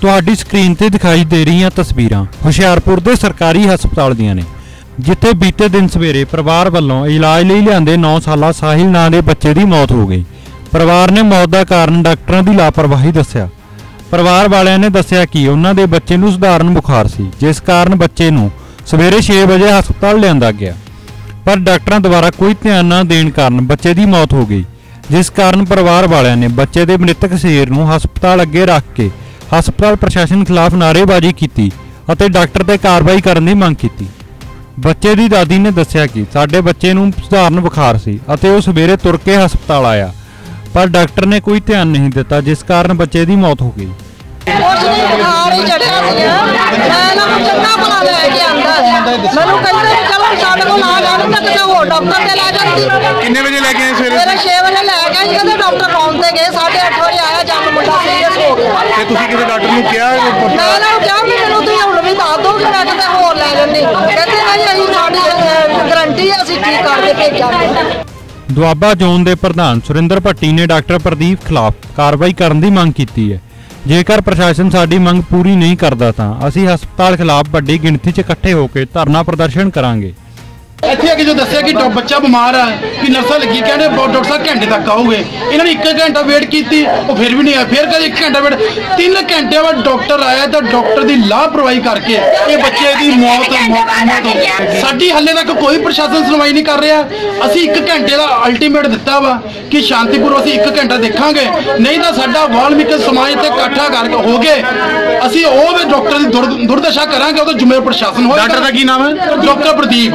ਤੁਹਾਡੀ ਸਕਰੀਨ ਤੇ ਦਿਖਾਈ ਦੇ ਰਹੀਆਂ ਤਸਵੀਰਾਂ ਹੁਸ਼ਿਆਰਪੁਰ ਦੇ ਸਰਕਾਰੀ ਹਸਪਤਾਲ ਦੀਆਂ ਨੇ, ਜਿੱਥੇ ਬੀਤੇ ਦਿਨ ਸਵੇਰੇ ਪਰਿਵਾਰ ਵੱਲੋਂ ਇਲਾਜ ਲਈ ਲਿਆਂਦੇ 9 ਸਾਲਾ ਸਾਹਿਲ ਨਾਂ ਦੇ ਬੱਚੇ ਦੀ ਮੌਤ ਹੋ ਗਈ। ਪਰਿਵਾਰ ਨੇ ਮੌਤ ਦਾ ਕਾਰਨ ਡਾਕਟਰਾਂ ਦੀ ਲਾਪਰਵਾਹੀ ਦੱਸਿਆ। ਪਰਿਵਾਰ ਵਾਲਿਆਂ ਨੇ ਦੱਸਿਆ ਕਿ ਉਹਨਾਂ ਦੇ ਬੱਚੇ ਨੂੰ ਸਧਾਰਨ ਬੁਖਾਰ ਸੀ, ਜਿਸ ਕਾਰਨ ਬੱਚੇ ਨੂੰ ਸਵੇਰੇ 6 ਵਜੇ ਹਸਪਤਾਲ ਲਿਆਂਦਾ ਗਿਆ। ਪਰ ਡਾਕਟਰਾਂ ਦੁਆਰਾ ਕੋਈ ਧਿਆਨ ਨਾ ਦੇਣ ਕਾਰਨ ਬੱਚੇ ਦੀ ਮੌਤ ਹੋ ਗਈ, ਜਿਸ ਕਾਰਨ ਪਰਿਵਾਰ ਵਾਲਿਆਂ ਨੇ ਬੱਚੇ ਦੇ ਮ੍ਰਿਤਕ ਸਰੀਰ ਨੂੰ ਹਸਪਤਾਲ ਅੱਗੇ ਰੱਖ ਕੇ ਹਸਪਤਾਲ ਪ੍ਰਸ਼ਾਸਨ ਖਿਲਾਫ ਨਾਅਰੇਬਾਜ਼ੀ ਕੀਤੀ ਅਤੇ ਡਾਕਟਰ ਤੇ ਕਾਰਵਾਈ ਕਰਨ ਦੀ ਮੰਗ ਕੀਤੀ। ਬੱਚੇ ਦੀ ਦਾਦੀ ਨੇ ਦੱਸਿਆ ਕਿ ਸਾਡੇ ਬੱਚੇ ਨੂੰ ਸਧਾਰਨ ਬੁਖਾਰ ਸੀ ਅਤੇ ਉਹ ਸਵੇਰੇ ਤੁਰ ਕੇ ਹਸਪਤਾਲ ਆਇਆ, ਪਰ ਡਾਕਟਰ ਨੇ ਕੋਈ ਧਿਆਨ ਨਹੀਂ ਦਿੱਤਾ, ਜਿਸ ਕਾਰਨ ਬੱਚੇ ਦੀ ਮੌਤ ਹੋ ਗਈ। ਹੀ ਚੜਿਆ ਸੀ ਮੈਂ ਇਹਨਾਂ ਨੂੰ ਚੰਗਾ ਭਲਾ ਲੈ ਕੇ ਆਂਦਾ ਸੀ ਮੈਨੂੰ ਕਹਿੰਦੇ ਵੀ ਚਲੋ ਸਾਡੇ ਕੋਲ ਆ ਜਾਣ ਤਾਂ ਕਿਸੇ ਹੋਰ ਡਾਕਟਰ ਤੇ ਲੈ ਜਾਂਦੀ। ਕਿੰਨੇ ਵਜੇ ਲੈ ਕੇ ਆਏ ਸਵੇਰੇ? ਮੇਰੇ 6 ਵਜੇ ਲੈ ਗਏ ਸੀ ਕਹਿੰਦੇ ਡਾਕਟਰ ਕਾउंट ਤੇ ਗਏ 8:30 ਵਜੇ ਆਇਆ ਜੰਮ ਮੁੰਡਾ ਸੀਰੀਅਸ ਹੋ ਗਿਆ। ਤੇ ਤੁਸੀਂ ਕਿਸੇ ਡਾਕਟਰ ਨੂੰ ਕਿਹਾ ਮੈਂ ਇਹਨਾਂ ਨੂੰ ਕਿਹਾ ਵੀ ਮੈਨੂੰ ਤੁਸੀਂ ਹੁਣ ਵੀ ਦੱਸ ਦਿਓ ਕਿ ਮੈਂ ਕਿਤੇ ਹੋਰ ਲੈ ਲੈਂਦੀ। ਕਹਿੰਦੇ ਨਹੀਂ ਅਸੀਂ ਸਾਡੀ ਗਰੰਟੀ ਅਸੀਂ ਠੀਕ ਕਰਕੇ ਭੇਜਾਂਗੇ। ਦੁਆਬਾ ਜ਼ੋਨ ਦੇ ਪ੍ਰਧਾਨ ਸੁਰਿੰਦਰ ਭੱਟੀ ਨੇ ਡਾਕਟਰ ਪ੍ਰਦੀਪ ਖਿਲਾਫ ਕਾਰਵਾਈ ਕਰਨ ਦੀ ਮੰਗ ਕੀਤੀ ਹੈ। ਜੇਕਰ ਪ੍ਰਸ਼ਾਸਨ ਸਾਡੀ ਮੰਗ ਪੂਰੀ ਨਹੀਂ ਕਰਦਾ ਤਾਂ ਅਸੀਂ ਹਸਪਤਾਲ ਖਿਲਾਫ ਵੱਡੀ ਗਿਣਤੀ 'ਚ ਇਕੱਠੇ ਹੋ ਕੇ ਧਰਨਾ ਪ੍ਰਦਰਸ਼ਨ ਕਰਾਂਗੇ। ਇੱਥੇ ਆ ਕੇ ਜੋ ਦੱਸਿਆ ਕਿ ਡੋ- ਬੱਚਾ ਬਿਮਾਰ ਆ ਕਿ ਨਰਸਾਂ ਲੱਗੀ ਕਹਿੰਦੇ ਬ- ਡਾਕਟਰ ਸਾਹਿਬ ਘੰਟੇ ਤੱਕ ਆਉਗੇ ਇਹਨਾਂ ਨੇ 1 ਘੰਟਾ ਵੇਟ ਕੀਤੀ ਉਹ ਫਿਰ ਵੀ ਨਹੀਂ ਆਇਆ। ਫਿਰ ਕਦੇ 1 ਘੰਟਾ ਵੇਟ। 3 ਘੰਟੇ ਬਾਅਦ ਡਾਕਟਰ ਆਇਆ ਤਾਂ ਡਾਕਟਰ ਦੀ ਲਾਪਰਵਾਹੀ ਕਰਕੇ ਇਹ ਬੱਚੇ ਦੀ ਮੌਤ ਮੌਤ ਹੋ ਗਈ। ਸਾਡੀ ਹੱਲੇ ਤੱਕ ਕੋਈ ਪ੍ਰਸ਼ਾਸਨ ਸੁਣਵਾਈ ਨਹੀਂ ਕਰ ਰਿਹਾ। ਅਸੀਂ 1 ਘੰਟੇ ਦਾ ਅਲਟੀਮੇਟ ਦਿੱਤਾ ਵਾ ਕਿ ਸ਼ਾਂਤੀਪੂਰਵਕ ਅਸੀਂ 1 ਘੰਟਾ ਦੇਖਾਂਗੇ। ਨਹੀਂ ਤਾਂ ਸਾਡਾ ਵਾਲਮੀਕ ਸਮਾਜ ਤੇ ਇਕੱਠਾ ਕਰਕੇ ਹੋ ਗਏ। ਅਸੀਂ ਉਹ ਵੀ ਡਾਕਟਰ ਦੀ ਦੁਰ- ਦੁਰਦਸ਼ਾ ਕਰਾਂਗੇ ਉਹਦਾ ਜ਼ਿੰਮੇਵਾਰ ਪ੍ਰਸ਼ਾਸਨ ਹੋਏਗਾ। ਡਾਕਟਰ ਦਾ ਕੀ ਨਾਮ ਹੈ? ਡਾਕਟਰ ਪ੍ਰਦੀਪ।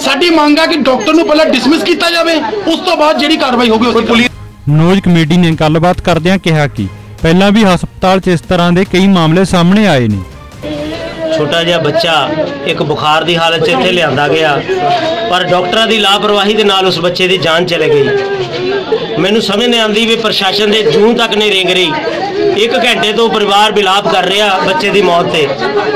ਸਾਡੀ ਮੰਗ ਹੈ ਕਿ ਡਾਕਟਰ ਨੂੰ ਪਹਿਲਾਂ ਡਿਸਮਿਸ ਕੀਤਾ ਜਾਵੇ ਉਸ ਤੋਂ ਬਾਅਦ ਜਿਹੜੀ ਕਾਰਵਾਈ ਹੋਵੇ ਉਸ ਪੁਲਿਸ ਮਨੋਜ ਕਮੇਟੀ ਨੇ ਗੱਲਬਾਤ ਕਰਦਿਆਂ ਕਿਹਾ ਕਿ ਪਹਿਲਾਂ ਵੀ ਹਸਪਤਾਲ 'ਚ ਇਸ ਤਰ੍ਹਾਂ ਦੇ ਕਈ ਮਾਮਲੇ ਸਾਹਮਣੇ ਆਏ ਨੇ। ਛੋਟਾ ਜਿਹਾ ਬੱਚਾ ਇੱਕ ਬੁਖਾਰ ਦੀ ਹਾਲਤ 'ਚ ਇੱਥੇ ਲਿਆਂਦਾ ਗਿਆ ਪਰ ਡਾਕਟਰਾਂ ਦੀ ਲਾਪਰਵਾਹੀ ਦੇ ਨਾਲ ਉਸ ਬੱਚੇ ਦੀ ਜਾਨ ਚਲੇ ਗਈ। ਮੈਨੂੰ ਸਮਝ ਨਹੀਂ ਆਉਂਦੀ ਵੀ ਪ੍ਰਸ਼ਾਸਨ ਦੇ ਜੂੰ ਤੱਕ ਨਹੀਂ ਰਿੰਗ ਰਹੀ। ਇੱਕ ਘੰਟੇ ਤੋਂ ਪਰਿਵਾਰ ਬਿਲਾਪ ਕਰ ਰਿਹਾ ਬੱਚੇ ਦੀ ਮੌਤ ਤੇ।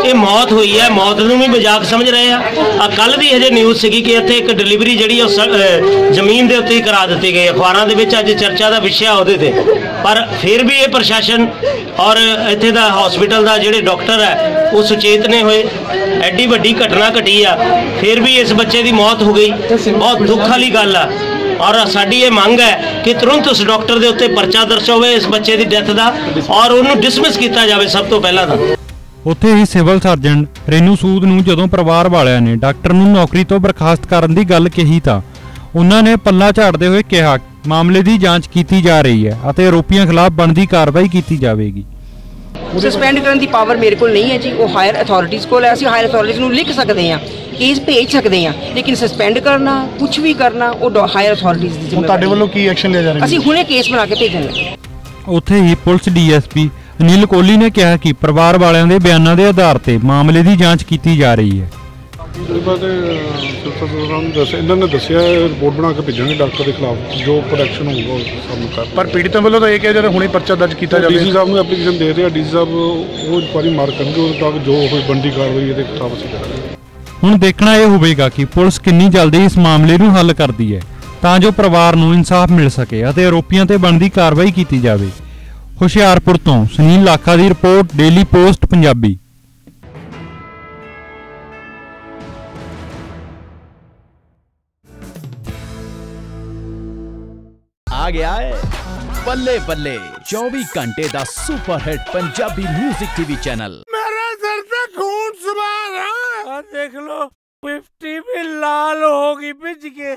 ਇਹ ਮੌਤ ਹੋਈ ਹੈ, ਮੌਤ ਨੂੰ ਵੀ ਮਜ਼ਾਕ ਸਮਝ ਰਹੇ ਆ। ਆ ਕੱਲ ਦੀ ਹਜੇ ਨਿਊਜ਼ ਸੀਗੀ ਕਿ ਇੱਥੇ ਇੱਕ ਡਿਲੀਵਰੀ ਜਿਹੜੀ ਉਹ ਸ- ਜ਼ਮੀਨ ਦੇ ਉੱਤੇ ਹੀ ਕਰਾ ਦਿੱਤੀ ਗਈ ਅਖਬਾਰਾਂ ਦੇ ਵਿੱਚ ਅੱਜ ਚਰਚਾ ਦਾ ਵਿਸ਼ਾ ਉਹਦੇ ਤੇ। ਪਰ ਫਿਰ ਵੀ ਇਹ ਪ੍ਰਸ਼ਾਸਨ ਔਰ ਇੱਥੇ ਦਾ ਹਸਪੀਟਲ ਦਾ ਜਿਹੜੇ ਡਾਕਟਰ ਹੈ ਉਹ ਸੁਚੇਤ ਨੇ ਹੋਏ। ਐਡੀ ਵੱਡੀ ਘਟਨਾ ਘਟੀ ਆ। ਫਿਰ ਵੀ ਇਸ ਬੱਚੇ ਦੀ ਮੌਤ ਹੋ ਗਈ। ਬਹੁਤ ਦੁੱਖ ਵਾਲੀ ਗੱਲ ਆ। ਔਰ ਸਾਡੀ ਇਹ ਮੰਗ ਹੈ ਕਿ ਤੁਰੰਤ ਉਸ ਡਾਕਟਰ ਦੇ ਉੱਤੇ ਪਰਚਾ ਦਰਜ ਹੋਵੇ ਇਸ ਬੱਚੇ ਦੀ ਡੈਥ ਦਾ ਔਰ ਉਹਨੂੰ ਡਿਸਮਿਸ ਕੀਤਾ ਜਾਵੇ ਸਭ ਤੋਂ ਪਹਿਲਾਂ ਤਾਂ। ਉੱਥੇ ਹੀ ਸਿਵਲ ਸਰਜਨ ਰੇਨੂ ਸੂਦ ਨੂੰ ਜਦੋਂ ਪਰਿਵਾਰ ਵਾਲਿਆਂ ਨੇ ਡਾਕਟਰ ਨੂੰ ਨੌਕਰੀ ਤੋਂ ਬਰਖਾਸਤ ਕਰਨ ਦੀ ਗੱਲ ਕਹੀ ਤਾਂ ਉਹਨਾਂ ਨੇ ਪੱਲਾ ਝਾੜਦੇ ਹੋਏ ਕਿਹਾ ਮਾਮਲੇ ਦੀ ਜਾਂਚ ਕੀਤੀ ਜਾ ਰਹੀ ਹੈ ਅਤੇ ਆਰੋਪੀਆਂ ਖਿਲਾਫ ਬਣਦੀ ਕਾਰਵਾਈ ਕੀਤੀ ਜਾਵੇਗੀ। ਸਸਪੈਂਡ ਕਰਨ ਦੀ ਪਾਵਰ ਮੇਰੇ ਕੋਲ ਨਹੀਂ ਹੈ ਜੀ ਉਹ ਹਾਇਰ ਅਥਾਰਟੀਜ਼ ਕੋਲ ਹੈ। ਅਸੀਂ ਹਾਇਰ ਅਥਾਰਟੀਜ਼ ਨੂੰ ਲਿਖ ਸਕਦੇ ਹਾਂ। ਕੇਸ ਭੇਜ ਸਕਦੇ ਹਾਂ ਲੇਕਿਨ ਸਸਪੈਂਡ ਕਰਨਾ ਕੁਝ ਵੀ ਕਰਨਾ ਉਹ ਹਾਇਰ ਅਥਾਰਟੀਜ਼ ਦੀ ਹੁਣ ਤੁਹਾਡੇ ਜ਼ਿੰਮੇਵਾਰੀ ਵੱਲੋਂ ਕੀ ਐਕਸ਼ਨ ਲਿਆ ਜਾ ਰਿਹਾ ਅਸੀਂ ਹੁਣੇ ਕੇਸ ਬਣਾ ਕੇ ਭੇਜਾਂਗੇ ਉੱਥੇ ਹੀ ਪੁਲਿਸ ਡੀਐਸਪੀ ਅਨਿਲ ਕੋਹਲੀ ਨੇ ਕਿਹਾ ਕਿ ਪਰਿਵਾਰ ਵਾਲਿਆਂ ਦੇ ਬਿਆਨਾਂ ਦੇ ਆਧਾਰ ਤੇ ਮਾਮਲੇ ਦੀ ਜਾਂਚ ਕੀਤੀ ਜਾ ਰਹੀ ਹੈ। ਨੇ ਇਹਨਾਂ ਨੇ ਦੱਸਿਆ ਰਿਪੋਰਟ ਬਣਾ ਕੇ ਭੇਜਾਂਗੇ ਡਾਕਟਰ ਦੇ ਖਿਲਾਫ ਜੋ ਪ੍ਰੋਡਕਸ਼ਨ ਹੋਊਗਾ ਉਹ ਸਾਨੂੰ ਕਰ ਪਰ ਪੀੜਤਾਂ ਵੱਲੋਂ ਤਾਂ ਇਹ ਕਿਹਾ ਜਾ ਰਿਹਾ ਹੁਣੇ ਪਰਚਾ ਦਰਜ ਕੀਤਾ ਜਾਵੇ। ਡੀਸੀ ਸਾਹਿਬ ਨੂੰ ਐਪਲੀਕੇਸ਼ਨ ਦੇ ਰਹੇ ਆ ਡੀਸੀ ਸਾਹਿਬ ਉਹ ਇਨਕੁਆਰੀ ਮਾਰ ਕਰਨਗੇ ਉਦੋਂ ਤੱਕ ਜੋ ਹੋਈ ਬੰਦੀ ਕਾਰਵਾਈ ਇਹਦੇ ਖਿਲਾਫ ਅਸੀਂ ਕਰਾਂਗੇ। ਹੁਣ ਦੇਖਣਾ ਇਹ ਹੋਵੇਗਾ ਕਿ ਪੁਲਿਸ ਕਿੰਨੀ ਜਲਦੀ ਇਸ ਮਾਮਲੇ ਨੂੰ ਹੱਲ ਕਰਦੀ ਹੈ, ਤਾਂ ਜੋ ਪਰਿਵਾਰ ਨੂੰ ਇਨਸਾਫ ਮਿਲ ਸਕੇ ਅਤੇ ਆਰੋਪੀਆਂ ਤੇ ਬਣਦੀ ਕਾਰਵਾਈ ਕੀਤੀ ਜਾਵੇ। ਹੁਸ਼ਿਆਰਪੁਰ ਤੋਂ ਸੁਨੀਲ ਲਾਖਾ ਦੀ ਰਿਪੋਰਟ, ਡੇਲੀ ਪੋਸਟ, ਪੰਜਾਬੀ। ਆ ਗਿਆ ਏ। ਬੱਲੇ ਬੱਲੇ 24 ਘੰਟੇ ਦਾ super hit Punjabi 뮤직 TV channel देख लो पिप्टी भी लाल होगी भिज के